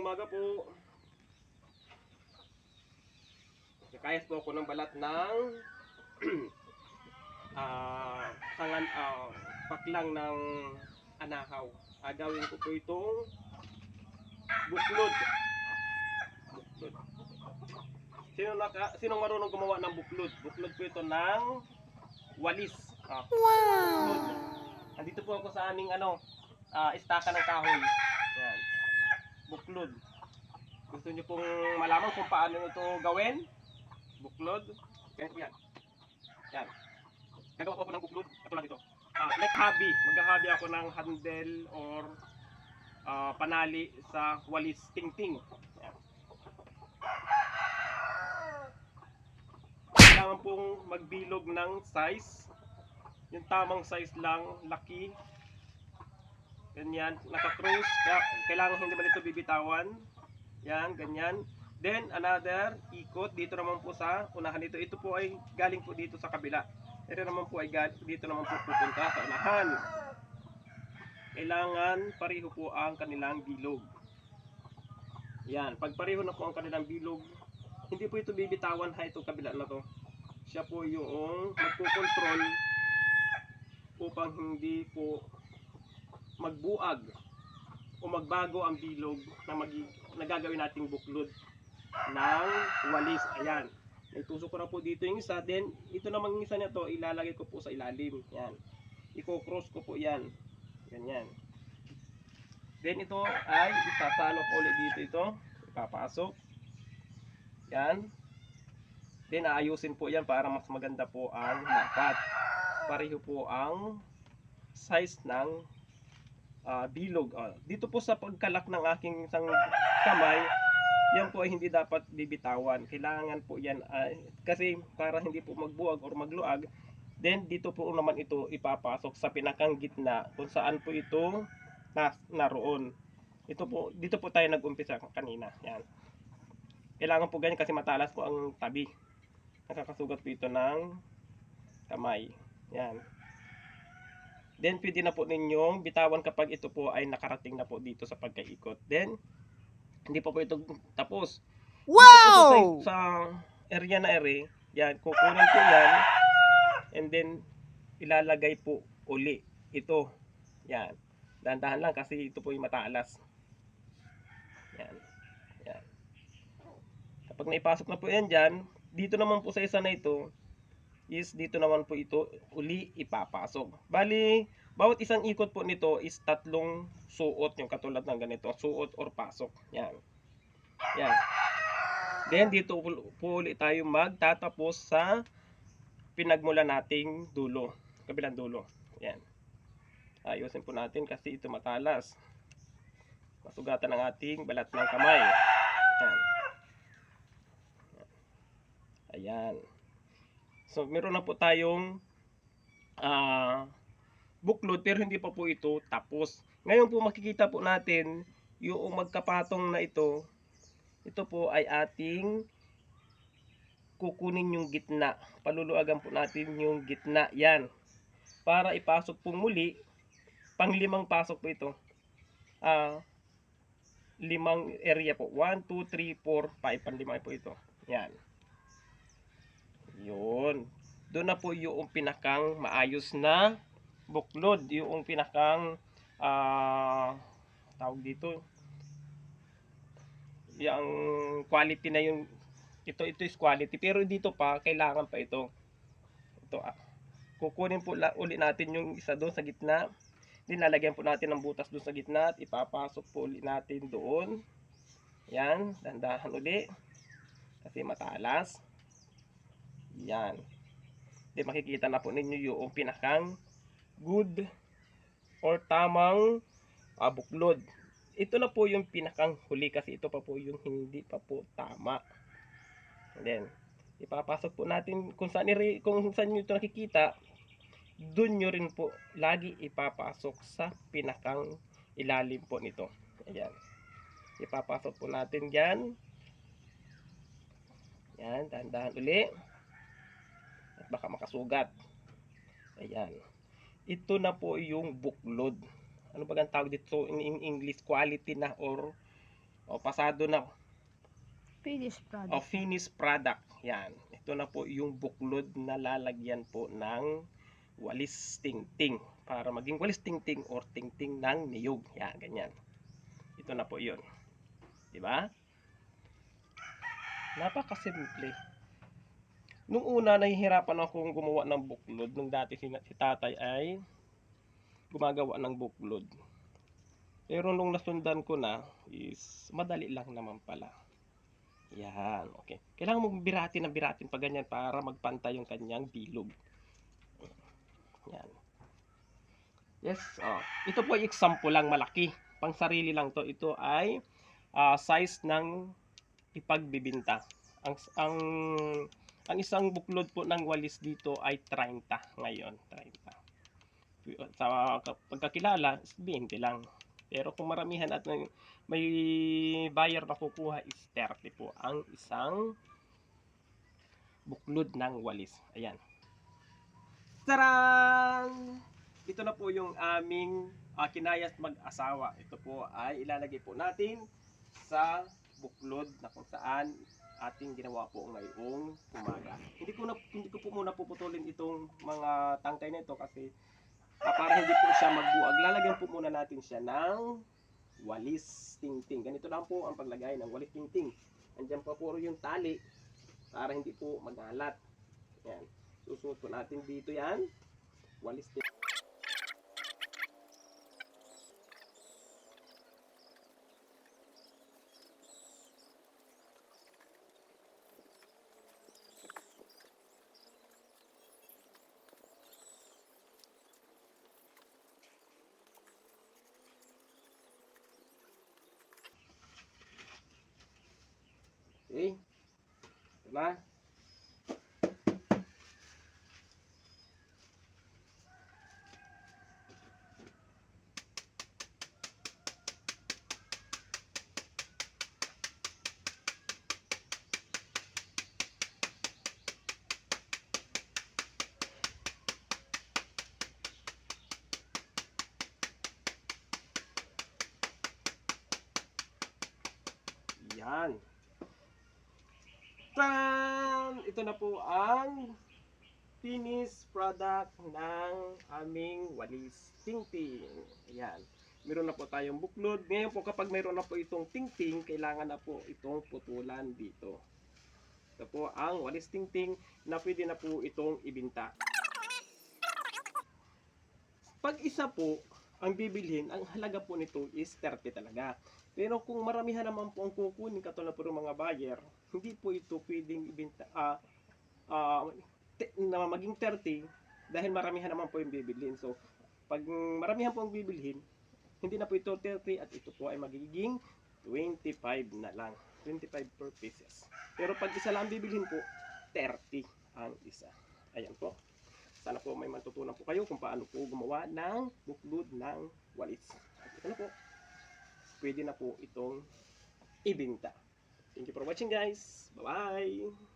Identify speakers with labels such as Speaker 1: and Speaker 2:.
Speaker 1: Magandang umaga po. Nakayas po ako ng balat ng ah sangan ah paklang ng anahaw. Agawin ko po itong buklod. Buklod. Sino naka sino marunong gumawa ng buklod? Buklod po ito ng walis. Ah, buklod. Andito po ako sa aming ano, ah istaka ng kahoy. Buklod. Gusto niyo pong malaman kung paano ito gawin? Buklod. Yan, yan. Yan. Gagawa ko ako ng buklod. Katulad ito. Ah, like hobby. Mag-hobby ako ng handle or ah, panali sa walis ting-ting. Yan. Kailangan pong magbilog ng size. Yung tamang size lang, laki. Ganyan, naka-cruise. Kailangan hindi man ito bibitawan. Yan, ganyan. Then, another ikot dito naman po sa unahan dito. Ito po ay galing po dito sa kabila. Ito naman po ay dito naman po pupunta sa unahan. Kailangan pareho po ang kanilang bilog. Yan, pag pareho na po ang kanilang bilog, hindi po ito bibitawan ha itong kabila na to. Siya po yung magpo-control upang hindi po magbuag o magbago ang bilog na magi na nating buklod ng walis. Ayan. Itusok ko na po dito yung isa. Then, ito namang isa na to, ilalagay ko po sa ilalim. Yan. Iko-cross ko po yan. Ganyan. Then, ito ay isasalok ulit dito ito. Ipapasok. Yan. Then, aayusin po yan para mas maganda po ang lapat. Pareho po ang size ng ah, bilog. Ah, dito po sa pagkalak ng aking isang kamay, yan po ay hindi dapat bibitawan. Kailangan po yan ay kasi para hindi po magbuwag or magluag, then dito po naman ito ipapasok sa pinakang gitna kung saan po ito na, naroon. Ito po dito po tayo nag-umpisa kanina. Yan. Kailangan po ganyan kasi matalas po ang tabi. Nakakasugat po ito ng kamay. Yan. Then, pwede na po ninyong bitawan kapag ito po ay nakarating na po dito sa pagkaikot. Then, hindi pa po ito tapos.
Speaker 2: Wow!
Speaker 1: sa, sa area na ere, yan, kukunin ko yan, and then, ilalagay po uli. Ito. Yan. Dahan-dahan lang kasi ito po yung matalas. Yan. Yan. Kapag naipasok na po yan dyan, dito naman po sa isa na ito, is dito naman po ito uli ipapasok. Bali, bawat isang ikot po nito is tatlong suot yung katulad ng ganito, suot or pasok. Yan. Yan. Then dito po ulit tayo magtatapos sa pinagmula nating dulo, kabilang dulo. Yan. Ayusin po natin kasi ito matalas. Masugatan ang ating balat ng kamay. Yan. Ayan. So, meron na po tayong ah buklod pero hindi pa po ito tapos. Ngayon po makikita po natin yung magkapatong na ito. Ito po ay ating kukunin yung gitna. Paluluagan po natin yung gitna. Yan. Para ipasok po muli. Panglimang pasok po ito. Ah limang area po. 1, 2, 3, 4, 5. Panlima po ito. Yan. Yun. Doon na po yung pinakang maayos na buklod. Yung pinakang ah tawag dito. Yung quality na yung ito ito is quality pero dito pa kailangan pa ito. Ito ah. Kukunin po la, uli natin yung isa doon sa gitna. Dinalagyan po natin ng butas doon sa gitna at ipapasok po uli natin doon. Yan, dandahan uli. Kasi matalas. Yan. Di makikita na po ninyo yung pinakang good or tamang ah, buklod. Ito na po yung pinakang huli kasi ito pa po yung hindi pa po tama. And then, ipapasok po natin kung saan, nire- kung saan nyo ito nakikita, dun nyo rin po lagi ipapasok sa pinakang ilalim po nito. Ayan. Ipapasok po natin. Yan, dahan-dahan uli at baka makasugat. Ayan. Ito na po yung buklod. Ano ba ang tawag dito in, in English? Quality na or O pasado na
Speaker 2: Finished product.
Speaker 1: o finished product. Yan. Ito na po yung buklod na lalagyan po ng walis tingting para maging walis tingting or tingting ng niyog. Yan, ganyan. Ito na po 'yon. 'Di ba? Napakasimple. Nung una nahihirapan akong gumawa ng buklod nung dati si, tatay ay gumagawa ng buklod. Pero nung nasundan ko na is madali lang naman pala. Yan, okay. Kailangan mong biratin ng biratin pa ganyan para magpantay yung kanyang bilog. Yan. Yes, oh. Ito po ay example lang malaki. Pang sarili lang to. Ito ay ah, size ng ipagbibinta. Ang ang ang isang buklod po ng walis dito ay 30 ngayon, 30. Sa pagkakilala, 20 lang. Pero kung maramihan at may- buyer na kukuha is 30 po ang isang buklod ng walis. Ayan. Taran! Ito na po yung aming uh, kinayas mag-asawa. Ito po ay ilalagay po natin sa buklod na kung saan ating ginawa po ngayong umaga. Hindi ko na hindi ko po muna puputulin itong mga tangkay na ito kasi ah, para hindi po siya magbuag. Lalagyan po muna natin siya ng walis tingting. Ganito lang po ang paglagay ng walis tingting. Andiyan pa po yung tali para hindi po magalat. Yan. Susuot po natin dito yan. Walis tingting. Okay. Ito na. Yan. Tan! Ito na po ang finished product ng aming walis tingting. Ayan. Meron na po tayong buklod. Ngayon po kapag meron na po itong tingting, kailangan na po itong putulan dito. Ito po ang walis tingting na pwede na po itong ibinta. Pag isa po ang bibilhin, ang halaga po nito is 30 talaga. Pero kung maramihan naman po ang kukunin katulad po ng mga buyer, hindi po ito pwedeng ibenta ah ah, te- na maging 30 dahil maramihan naman po yung bibilhin. So, pag maramihan po ang bibilhin, hindi na po ito 30 at ito po ay magiging 25 na lang. 25 per pieces. Pero pag isa lang ang bibilhin po, 30 ang isa. Ayan po. Sana po may matutunan po kayo kung paano po gumawa ng buklod ng walis. At ito na po. Pwede na po itong ibinta. Thank you for watching guys. Bye-bye!